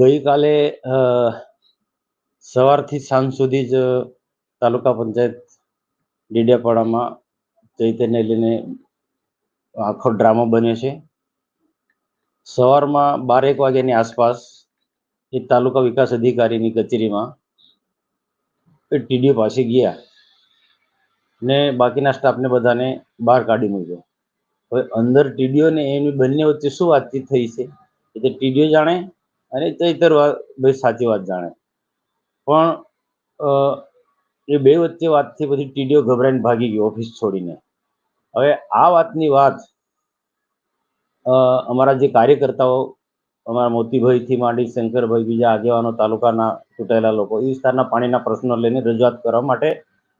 ગઈકાલે સવારથી સાંજ સુધી જ તાલુકા પંચાયત ડીડિયાપાડામાં ચૈતન્ય લઈને આખો ડ્રામો બન્યો છે. સવારમાં બારેક વાગ્યાની આસપાસ એ તાલુકા વિકાસ અધિકારીની કચેરીમાં એ ટીડીઓ પાસે ગયા ને બાકીના સ્ટાફને બધાને બહાર કાઢી મૂક્યો. હવે અંદર ટીડીઓ ને એની બંને વચ્ચે શું વાતચીત થઈ છે? એ તો ટીડીઓ જાણે અને ચૈતર ભાઈ સાચી વાત જાણે. પણ એ બે વચ્ચે વાતથી પછી ટીડીઓ ગભરાઈને ભાગી ગયો ઓફિસ છોડીને. હવે આ વાતની વાત અમારા જે કાર્યકર્તાઓ, અમારા મોતીભાઈથી માંડી શંકરભાઈ બીજા આગેવાનો, તાલુકાના ચૂંટાયેલા લોકો, એ વિસ્તારના પાણીના પ્રશ્નો લઈને રજૂઆત કરવા માટે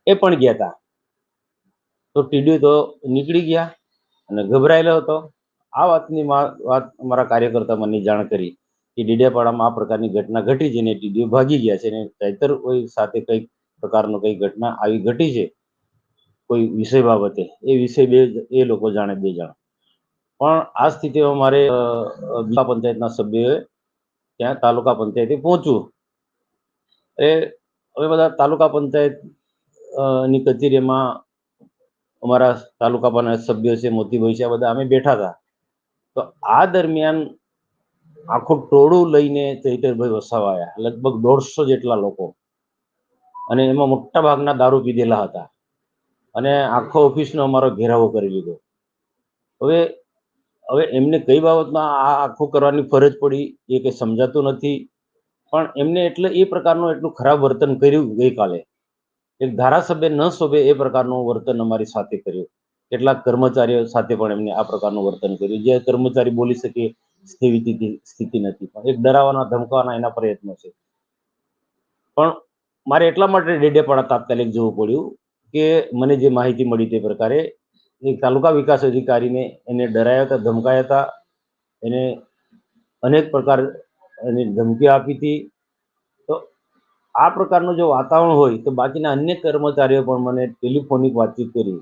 એ પણ ગયા હતા તો ટીડીઓ તો નીકળી ગયા અને ગભરાયેલો હતો. આ વાતની વાત અમારા કાર્યકર્તા મને જાણ કરી. કે ડીડિયાપાડામાં આ પ્રકારની ઘટના ઘટી છે ને ટીડીઓ ભાગી ગયા છે અને ચૈતર કોઈ સાથે કંઈક પ્રકારનો કઈ ઘટના આવી ઘટી છે? કોઈ વિષય બાબતે? એ વિષય બે એ લોકો જાણે બે જણ. પણ આ સ્થિતિમાં મારે અ, પંચાયતના સભ્યોએ ત્યાં તાલુકા પંચાયતે પહોંચવું એ હવે બધા તાલુકા પંચાયતની કચેરીમાં અમારા તાલુકા પંચાયત સભ્યો છે મોતીભાઈ છે આ બધા અમે બેઠા હતા. તો આ દરમિયાન આખું ટોળું લઈને ચૈતરભાઈ વસાવાયા, લગભગ દોઢસો જેટલા લોકો. અને એમાં મોટા ભાગના દારૂ પીધેલા હતા. અને આખો ઓફિસનો અમારો ઘેરાવો કરી લીધો. હવે હવે એમને કઈ બાબતમાં આ આખું કરવાની ફરજ પડી એ કંઈ સમજાતું નથી. પણ એમને એટલે એ પ્રકારનું એટલું ખરાબ વર્તન કર્યું ગઈકાલે. એક ધારાસભ્ય ન શોભે એ પ્રકારનું વર્તન અમારી સાથે કર્યું. કેટલાક કર્મચારીઓ સાથે પણ એમને આ પ્રકારનું વર્તન કર્યું. જે કર્મચારી બોલી શકે સ્થિતિ સ્થિતિ નથી. પણ એક ડરાવવાના, ધમકાવાના એના પ્રયત્નો છે. પણ મારે એટલા માટે ડેડેપાડા તાત્કાલિક જવું પડ્યું કે મને જે માહિતી મળી તે પ્રકારે એક તાલુકા વિકાસ અધિકારીને એને ડરાયા હતા, ધમકાયા હતા. એને અનેક પ્રકાર એની ધમકી આપી હતી. તો આ પ્રકારનું જો વાતાવરણ હોય તો બાકીના અન્ય કર્મચારીઓ પણ મને ટેલિફોનિક વાતચીત કરી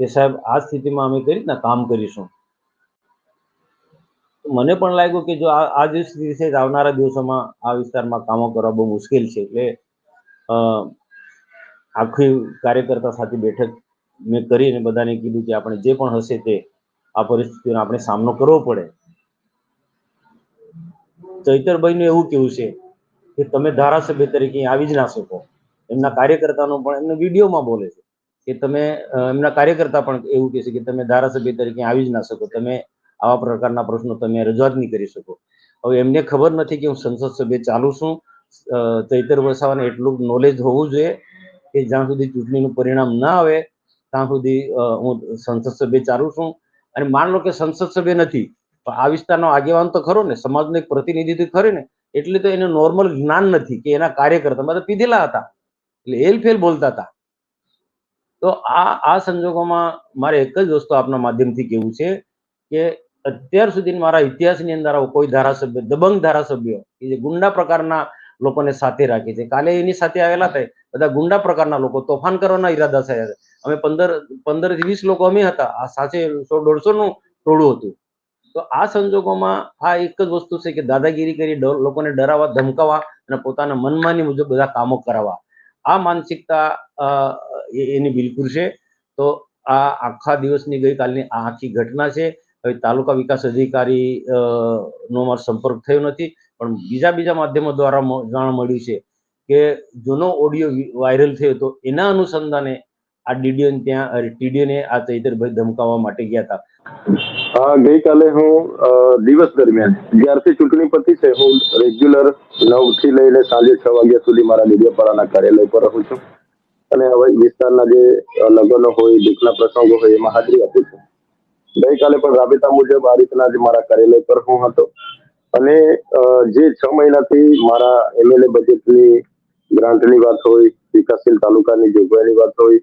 કે સાહેબ, આ સ્થિતિમાં અમે કઈ રીતના કામ કરીશું? મને પણ લાગ્યું કે જો આ દિવસ છે, આવનારા દિવસોમાં આ વિસ્તારમાં કામો કરવા બહુ મુશ્કેલ છે. એટલે આખી કાર્યકર્તા સાથે બેઠક મેં કરી અને બધાને કીધું કે આપણે જે પણ હશે તે આ પરિસ્થિતિનો આપણે સામનો કરવો પડે. ચૈતરભાઈનું એવું કેવું છે કે તમે ધારાસભ્ય તરીકે આવી જ ના શકો. એમના કાર્યકર્તાનો પણ, એમને વિડીયોમાં બોલે છે કે તમે એમના કાર્યકર્તા પણ એવું કહે છે કે તમે ધારાસભ્ય તરીકે આવી જ ના શકો. તમે આવા પ્રકારના પ્રશ્નો તમે રજૂઆત નહીં કરી શકો. હવે એમને ખબર નથી કે હું સંસદ સભ્ય ચાલુ છું. ચૈતર વસાવાને એટલું નોલેજ હોવું જોઈએ કે જ્યાં સુધી ચૂંટણીનું પરિણામ ના આવે, ત્યાં સુધી હું સંસદ સભ્ય ચાલુ છું. અને માન લો કે સંસદ સભ્ય નથી, પણ આ વિસ્તારનો આગેવાન તો ખરો ને, સમાજનો એક પ્રતિનિધિત્વ ખરી ને, એટલે તો એને નોર્મલ જ્ઞાન નથી કે એના કાર્યકર્તા બધા પીધેલા હતા. એટલે એલફેલ બોલતા હતા. તો આ આ સંજોગોમાં મારે એક જ વસ્તુ આપના માધ્યમથી કહેવું છે કે અત્યાર સુધી મારા ઇતિહાસની અંદર આવો કોઈ ધારાસભ્ય, દબંગ ધારાસભ્ય કે જે ગુંડા પ્રકારના લોકોને સાથે રાખે છે. કાલે એની સાથે આવેલા હતા બધા ગુંડા પ્રકારના લોકો તોફાન કરવાના ઈરાદા થયા હતા અમે પંદર પંદર વીસ લોકો અમે હતા. આ સાથે સો દોઢસો નું ટોળું હતું. તો આ સંજોગોમાં આ એક જ વસ્તુ છે કે દાદાગીરી કરી લોકોને ડરાવવા, ધમકાવવા અને પોતાના મનમાની મુજબ બધા કામો કરાવવા. આ માનસિકતા એની બિલકુલ છે. તો આ આખા દિવસની ગઈકાલની આ આખી ઘટના છે. હવે તાલુકા વિકાસ અધિકારી નો મારો સંપર્ક થયો નથી, પણ બીજા બીજા માધ્યમો દ્વારા જાણ મળ્યું છે કે જૂનો ઓડિયો વાયરલ થયો હતો એના અનુસંધાને આ ડીડીઓને ત્યાં ટીડીઓને આ ચૈતરભાઈ ધમકાવવા માટે ગયા હતા. હા, ગઈકાલે હું દિવસ દરમિયાન જ્યારથી ચૂંટણી પતી છે, હું રેગ્યુલર નવથી લઈને સાંજે છ વાગ્યા સુધી મારા ડેડિયાપાડાના કાર્યાલય પર રહું છું. અને હવે વિસ્તારના જે લગ્નો હોય દુઃખના પ્રસંગો હોય, એમાં હાજરી આપું છું. ગઈકાલે પણ રાબેતા મુજબ આ રીતના જ મારા કાર્યાલય પર હું હતો. અને જે છ મહિનાથી મારા એમએલએ બજેટની ગ્રાન્ટની વાત હોય, વિકાસશીલ તાલુકાની જોગવાઈની વાત હોય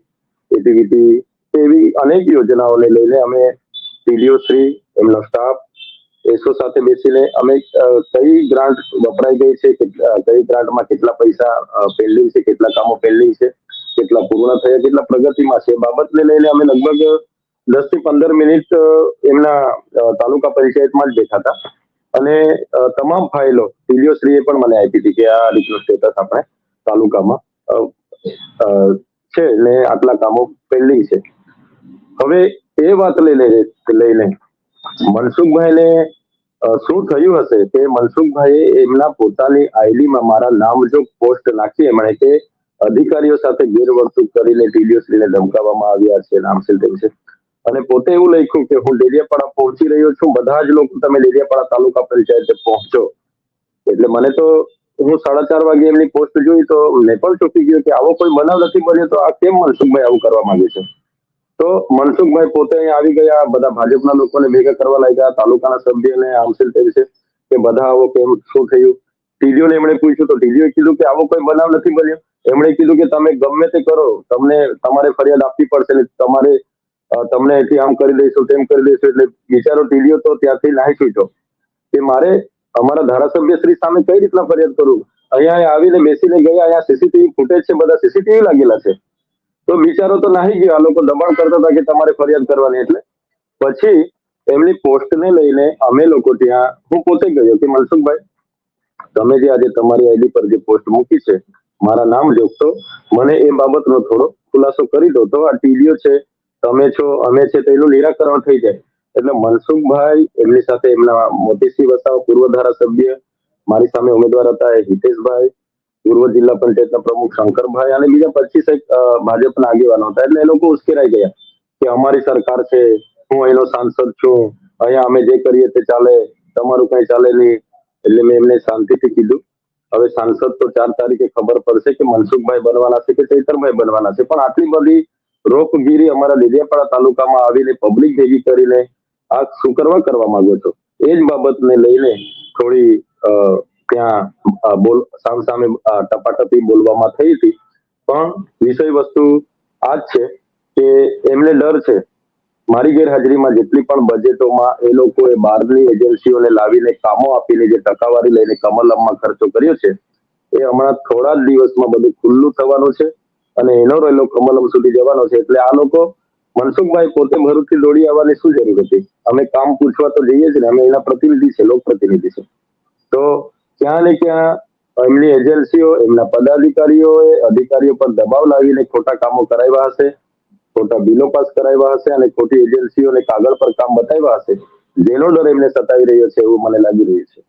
એટીવીટી એવી અનેક યોજનાઓને લઈને અમે ટીડીઓ શ્રી, એમના સ્ટાફ એસો સાથે બેસીને અમે કઈ ગ્રાન્ટ વપરાઈ ગઈ છે કઈ ગ્રાન્ટમાં કેટલા પૈસા પેન્ડિંગ છે, કેટલા કામો પેન્ડિંગ છે, કેટલા પૂર્ણ થયા, કેટલા પ્રગતિમાં છે બાબતને લઈને અમે લગભગ દસથી પંદર મિનિટ એમના તાલુકા પંચાયતમાં જ બેઠા હતા અને તમામ ફાઇલો ટીડીઓશ્રીએ પણ મને આપી હતી કે આ રીતનું સ્ટેટસ આપણે તાલુકામાં છે ને આટલા કામો પેન્ડિંગ છે. હવે એ વાત લઈને લઈને મનસુખભાઈને શું થયું હશે કે મનસુખભાઈએ એમના પોતાની આઈડીમાં મારા નામ જો પોસ્ટ નાખી એમણે કે અધિકારીઓ સાથે ગેરવર્તણૂક કરીને ટીડીઓશ્રીને ધમકાવવામાં આવ્યા છે નામશીલ તેમ છે. અને પોતે એવું લખ્યું કે હું ડેડિયાપાડા પહોંચી રહ્યો છું, બધા જ લોકો તમે ડેડિયાપાડા તાલુકા પંચાયતે પહોંચો. એટલે મને તો હું સાડા ચાર વાગે એમની પોસ્ટ જોઈ તો મેં પણ ચોંકી ગયો કે આવો કોઈ બનાવ નથી બન્યો તો આ કેમ મનસુખભાઈ આવું કરવા માંગે છે? તો મનસુખભાઈ પોતે અહીં આવી ગયા, બધા ભાજપના લોકોને ભેગા કરવા લાગ્યા, તાલુકાના સભ્યને આમસેલ થયું છે કે બધા આવો કેમ શું થયું? ટીડીઓને એમણે પૂછ્યું તો ટીડીઓએ કીધું કે આવો કોઈ બનાવ નથી બન્યો એમણે કીધું કે તમે ગમે તે કરો, તમને તમારે ફરિયાદ આપવી પડશે તમારે તમને એથી આમ કરી દઈશું, તેમ કરી દઈશું એટલે બિચારો ટીડીઓ તો ત્યાંથી નાહી છૂટ્યો કે મારે અમારા ધારાસભ્ય શ્રી સામે કઈ રીતના ફરિયાદ કરું? અહીંયા આવીને બેસીને ગયા, અહીંયા સીસીટીવી ફૂટેજ છે, બધા સીસીટીવી લાગેલા છે. તો બિચારો તો નાહી ગયો, આ લોકો દબાણ કરતા હતા કે તમારે ફરિયાદ કરવાની એટલે. પછી એમની પોસ્ટને લઈને અમે લોકો ત્યાં, હું પોતે ગયો કે મનસુખભાઈ, તમે જે આજે તમારી આઈડી પર જે પોસ્ટ મૂકી છે, મારા નામ જોગતો. મને એ બાબતનો થોડો ખુલાસો કરી દો. તો આ ટીડીઓ છે તમે છો, અમે છે, તો નિરાકરણ થઈ જાય. એટલે મનસુખભાઈ એમની સાથે એમના મોતીસિંહ વસાવા પૂર્વ ધારાસભ્ય, મારી સામે ઉમેદવાર હતા એ હિતેશભાઈ, પૂર્વ જિલ્લા પંચાયતના પ્રમુખ શંકરભાઈ અને બીજા પચીસ ભાજપના આગેવાનો હતા. એટલે એ લોકો ઉશ્કેરાઈ ગયા કે અમારી સરકાર છે, હું અહીંનો સાંસદ છું, અહીંયા અમે જે કરીએ તે ચાલે, તમારું કઈ ચાલે નહીં. એટલે મેં એમને શાંતિથી કીધું. હવે સાંસદ તો ચાર તારીખે ખબર પડશે કે મનસુખભાઈ બનવાના છે કે ચૈતરભાઈ બનવાના છે. પણ આટલી બધી રોકગીરી અમારા ડેડિયાપાડા તાલુકામાં આવીને પબ્લિક ભેગી કરીને આ શું કરવા કરવા માંગો છો. એ જ બાબતને લઈને થોડી ત્યાં બોલ સામ સામે ટપાટપી બોલવામાં થઈ હતી. પણ વિષય વસ્તુ આ જ છે કે એમને ડર છે. મારી ગેરહાજરીમાં જેટલી પણ બજેટોમાં એ લોકોએ બહારની એજન્સીઓને લાવીને કામો આપીને જે ટકાવારી લઈને કમલમમાં ખર્ચો કર્યો છે, એ હમણાં થોડા જ દિવસમાં બધું ખુલ્લું થવાનું છે. અને એનો રહેલો કમલમ સુધી જવાનો છે. એટલે આ લોકો મનસુખભાઈ પોતે ભરૂચથી દોડી આવવાની શું જરૂર હતી? અમે કામ પૂછવા તો જઈએ છીએ અમે એના પ્રતિનિધિ છે લોક પ્રતિનિધિ છે. તો ક્યાં ને ક્યાં એમની એજન્સીઓ, એમના પદાધિકારીઓએ અધિકારીઓ પર દબાવ લાવીને ખોટા કામો કરાવ્યા હશે, ખોટા બિલો પાસ કરાવ્યા હશે અને ખોટી એજન્સીઓને કાગળ પર કામ બતાવ્યા હશે. જેનો ડર એમને સતાવી રહ્યો છે એવું મને લાગી રહ્યું છે.